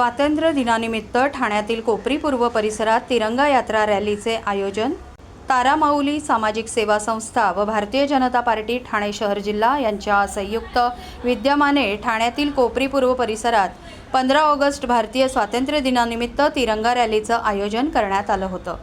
स्वातंत्र्य दिनानिमित्त ठाण्यातील कोपरी पूर्व परिसरात तिरंगा यात्रा रॅलीचे आयोजन तारामाऊली सामाजिक सेवा संस्था व भारतीय जनता पार्टी ठाणे शहर जिल्हा यांच्या संयुक्त विद्यमाने ठाण्यातील कोपरी पूर्व परिसरात पंधरा ऑगस्ट भारतीय स्वातंत्र्य दिनानिमित्त तिरंगा रॅलीचं आयोजन करण्यात आलं होतं.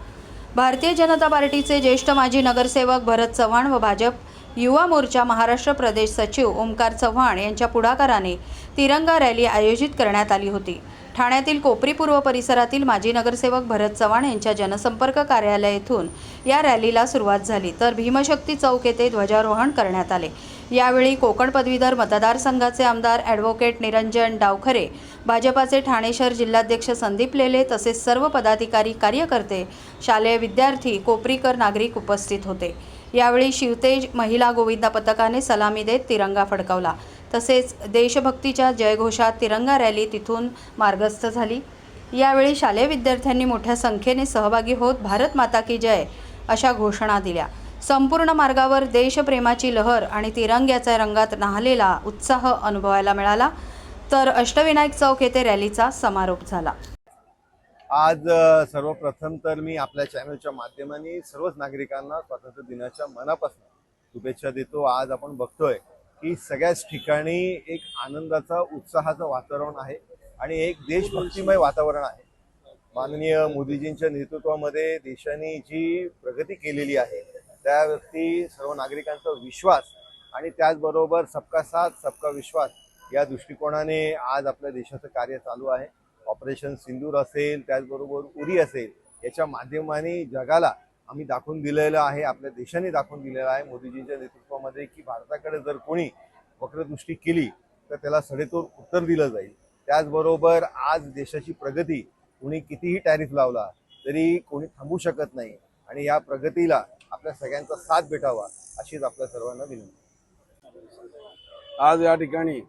भारतीय जनता पार्टीचे ज्येष्ठ माजी नगरसेवक भरत चव्हाण व भाजप युवा मोर्चा महाराष्ट्र प्रदेश सचिव ओमकार चव्हाण यांच्या पुढाकाराने तिरंगा रॅली आयोजित करण्यात आली होती. ठाण्यातील कोपरी पूर्व परिसरातील माजी नगरसेवक भरत चव्हाण यांच्या जनसंपर्क कार्यालय येथून या रॅलीला सुरुवात झाली तर भीमशक्ती चौक येथे ध्वजारोहण करण्यात आले. यावेळी कोकण पदवीधर मतदारसंघाचे आमदार ॲडव्होकेट निरंजन डावखरे भाजपाचे ठाणे शहर जिल्हाध्यक्ष संदीप लेले तसेच सर्व पदाधिकारी कार्यकर्ते शालेय विद्यार्थी कोपरीकर नागरिक उपस्थित होते. यावेळी शिवतेज महिला गोविंदा पथकाने सलामी देत तिरंगा फडकावला. तसेच देशभक्तीच्या जयघोषात तिरंगा रॅली तिथून मार्गस्थ झाली. यावेळी शालेय विद्यार्थ्यांनी मोठ्या संख्येने सहभागी होत भारत माता की जय अशा घोषणा दिल्या. संपूर्ण मार्गावर देशप्रेमाची लहर आणि तिरंग्याच्या रंगात न्हालेला उत्साह अनुभवायला मिळाला. तर अष्टविनायक चौक येथे रॅलीचा समारोप झाला. आज सर्वप्रथम तर मी आपल्या चॅनलच्या माध्यमाने सर्वच नागरिकांना स्वातंत्र्य दिनाच्या मनापासून शुभेच्छा देतो. आज आपण बघतोय की सगळ्याच ठिकाणी एक आनंदाचा उत्साहाचं वातावरण आहे आणि एक देशभक्तीमय वातावरण आहे. माननीय मोदीजींच्या नेतृत्वामध्ये देशाने जी प्रगती केलेली आहे त्यावरती सर्व नागरिकांचा विश्वास आणि त्याचबरोबर सबका साथ सबका विश्वास या दृष्टिकोनाने आज आपल्या देशाचं कार्य चालू आहे. ऑपरेशन सिंदूर असेल त्याचबरोबर उरी असेल याच्या माध्यमाने जगाला आम्ही दाखवून दिलेलं आहे आपल्या देशाने दाखवून दिलेलं आहे मोदीजींच्या नेतृत्वामध्ये की भारताकडे जर कोणी वक्रदृष्टी केली तर त्याला सडेतोड उत्तर दिलं जाईल. त्याचबरोबर आज देशाची प्रगती कोणी कितीही टॅरिफ लावला तरी कोणी थांबू शकत नाही आणि या प्रगतीला आपल्या सगळ्यांचा साथ भेटावा अशीच आपल्या सर्वांना विनंती. आज या ठिकाणी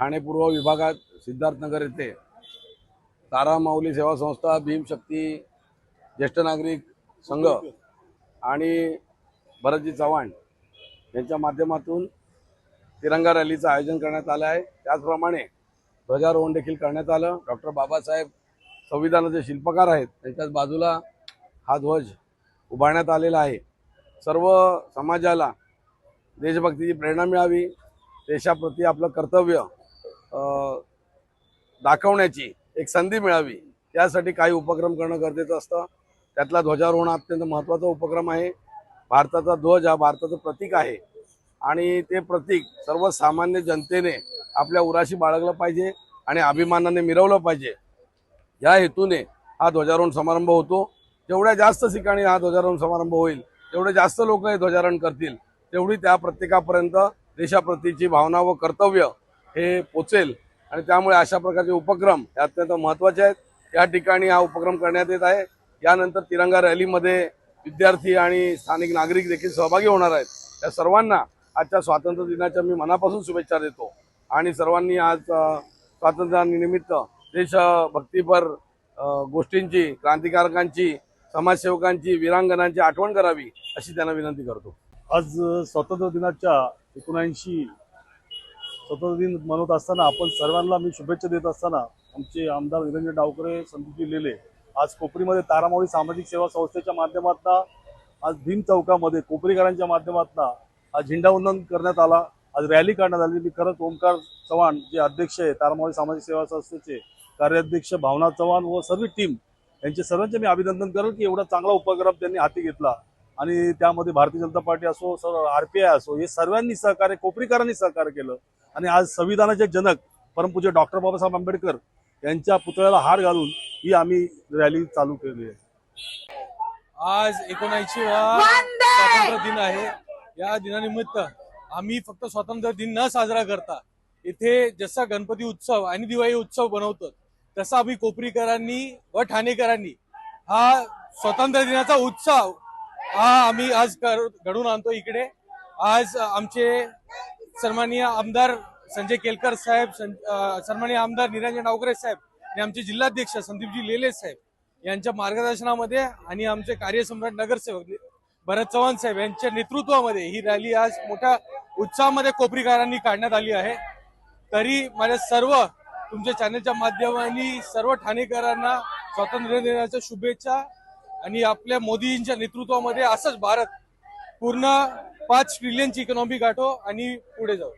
ठाणे पूर्व विभागात सिद्धार्थनगर येथे तारामाऊली सेवा संस्था भीमशक्ती ज्येष्ठ नागरिक संघ आणि भरतजी चव्हाण यांच्या माध्यमातून तिरंगा रॅलीचं आयोजन करण्यात आलं आहे. त्याचप्रमाणे ध्वजारोहण देखील करण्यात आलं. डॉक्टर बाबासाहेब संविधानाचे शिल्पकार आहेत. त्यांच्याच बाजूला हा ध्वज उभारण्यात आलेला आहे. सर्व समाजाला देशभक्तीची प्रेरणा मिळावी देशाप्रती आपलं कर्तव्य दाखवण्याची एक संधी मिळावी. त्यासाठी काही उपक्रम करणं गरजेचं असतं. त्यातला ध्वजारोहण अत्यंत महत्त्वाचा उपक्रम आहे. भारताचा ध्वज हा भारताचं प्रतीक आहे. आणि ते प्रतीक सर्वसामान्य जनतेने आपल्या उराशी बाळगलं पाहिजे आणि अभिमानाने मिरवलं पाहिजे. या हेतूने हा ध्वजारोहण समारंभ होतो. जेवढ्या जास्त ठिकाणी हा ध्वजारोहण समारंभ होईल तेवढे जास्त लोक हे ध्वजारोहण करतील तेवढी त्या प्रत्येकापर्यंत देशाप्रतीची भावना व कर्तव्य हे पोचेल. आणि त्यामुळे अशा प्रकारचे उपक्रम हे अत्यंत महत्त्वाचे आहेत. या ठिकाणी हा उपक्रम करण्यात येत आहे. यानंतर तिरंगा रॅलीमध्ये विद्यार्थी आणि स्थानिक नागरिक देखील सहभागी होणार आहेत. त्या सर्वांना आजच्या स्वातंत्र्य दिनाच्या मी मनापासून शुभेच्छा देतो. आणि सर्वांनी आज स्वातंत्र्यानिमित्त देशभक्तीपर गोष्टींची क्रांतिकारकांची समाजसेवकांची वीरांगणांची आठवण करावी अशी त्यांना विनंती करतो. आज स्वातंत्र्य दिनाच्या एकोणऐंशी स्वतंत्र दिन मनवत असताना आपण सर्वांना मी शुभेच्छा देत असताना आमचे आमदार निरंजन डावकरे संदीपजी लेले आज कोपरीमध्ये तारामावळी सामाजिक सेवा संस्थेच्या माध्यमातून आज भीम चौकामध्ये कोपरीकरांच्या माध्यमातून आज झेंडावंदन करण्यात आला. आज रॅली काढण्यात आली. मी खरंच ओमकार चव्हाण जे अध्यक्ष आहे तारामावळी सामाजिक सेवा संस्थेचे कार्याध्यक्ष भावना चव्हाण व सर्व टीम यांचे सर्वांचे मी अभिनंदन करेल की एवढा चांगला उपक्रम त्यांनी हाती घेतला. आणि त्यामध्ये भारतीय जनता पार्टी असो सर आर पी आय असो हे सर्वांनी सहकार्य कोपरीकरांनी सहकार्य केलं. आणि आज संविधानाचे जनक परमपूज्य डॉक्टर बाबासाहेब आंबेडकर यांच्या पुतळ्याला हार घालून ही आम्ही रॅली चालू केली आहे. आज एकोणऐंशी स्वातंत्र्य दिन आहे. या दिनानिमित्त आम्ही फक्त स्वातंत्र्य दिन न साजरा करता इथे जसा गणपती उत्सव आणि दिवाळी उत्सव बनवतो तसा आम्ही कोपरीकरांनी व ठाणेकरांनी हा स्वातंत्र्य दिनाचा उत्सव हा आम्ही आज घडून आणतो इकडे. आज आमचे सन्माननीय आमदार संजय केलकर साहेब सन्मान्य आमदार निरंजन डावकरे साहेब आणि आमचे जिल्हाध्यक्ष संदीपजी लेले साहेब यांच्या मार्गदर्शनामध्ये आणि आमचे कार्यसम्राट नगरसेवक भरत चव्हाण साहेब यांच्या नेतृत्वामध्ये ही रॅली आज मोठ्या उत्साहामध्ये कोपरीकरांनी काढण्यात आली आहे. तरी माझ्या सर्व तुमच्या चॅनलच्या माध्यमांनी सर्व ठाणेकरांना स्वातंत्र्य दिनाच्या शुभेच्छा आणि आपल्या मोदींच्या नेतृत्वामध्ये असंच भारत पूर्ण पाच ट्रिलियनची इकॉनॉमी गाठो आणि पुढे जाऊ